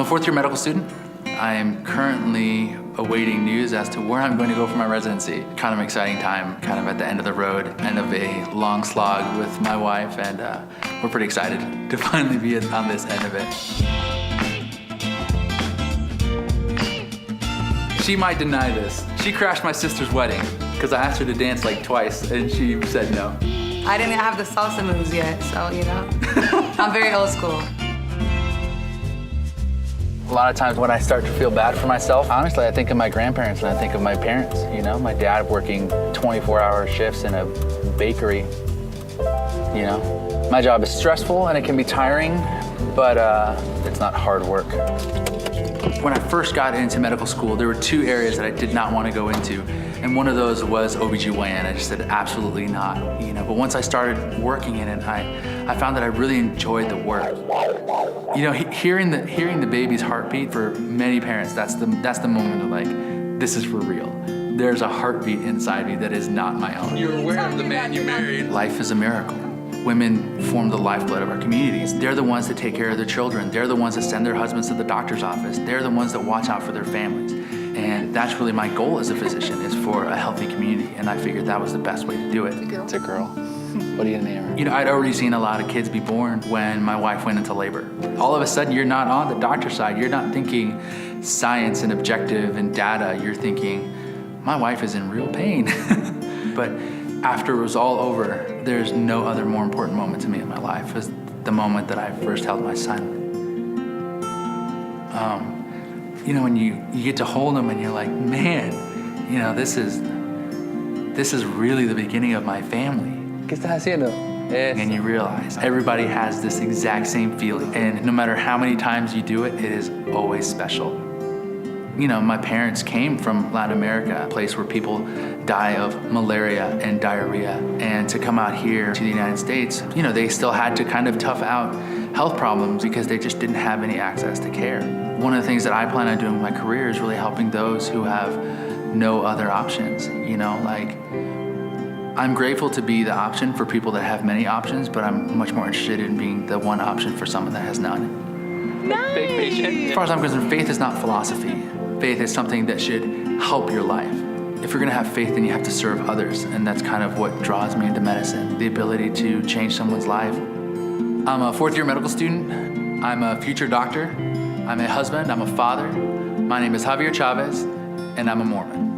I'm a fourth year medical student. I am currently awaiting news as to where I'm going to go for my residency. Kind of an exciting time, kind of at the end of the road, end of a long slog with my wife, and uh, we're pretty excited to finally be on this end of it. She might deny this. She crashed my sister's wedding because I asked her to dance like twice and she said no. I didn't have the salsa moves yet, so you know. I'm very old school. A lot of times when I start to feel bad for myself, honestly, I think of my grandparents and I think of my parents. You know, my dad working 24 hour shifts in a bakery. You know, my job is stressful and it can be tiring, but uh, it's not hard work. When I first got into medical school, there were two areas that I did not want to go into. And one of those was OBGYN. I just said absolutely not, you know. But once I started working in it, I, I found that I really enjoyed the work. You know, he- hearing the hearing the baby's heartbeat for many parents, that's the that's the moment of like, this is for real. There's a heartbeat inside me that is not my own. You're aware of the man you married. Life is a miracle. Women form the lifeblood of our communities. They're the ones that take care of their children. They're the ones that send their husbands to the doctor's office. They're the ones that watch out for their families. And that's really my goal as a physician is for a healthy community. And I figured that was the best way to do it. It's a girl. What are you gonna name her? You know, I'd already seen a lot of kids be born when my wife went into labor. All of a sudden, you're not on the doctor side. You're not thinking science and objective and data. You're thinking, my wife is in real pain. but after it was all over, there's no other more important moment to me in my life was the moment that I first held my son. Um, you know, when you, you get to hold him and you're like, man, you know, this is this is really the beginning of my family. ¿Qué estás haciendo? And you realize everybody has this exact same feeling. And no matter how many times you do it, it is always special. You know, my parents came from Latin America, a place where people die of malaria and diarrhea. And to come out here to the United States, you know, they still had to kind of tough out health problems because they just didn't have any access to care. One of the things that I plan on doing with my career is really helping those who have no other options. You know, like I'm grateful to be the option for people that have many options, but I'm much more interested in being the one option for someone that has none. Nice. As far as I'm concerned, faith is not philosophy. Faith is something that should help your life. If you're gonna have faith, then you have to serve others, and that's kind of what draws me into medicine the ability to change someone's life. I'm a fourth year medical student. I'm a future doctor. I'm a husband. I'm a father. My name is Javier Chavez, and I'm a Mormon.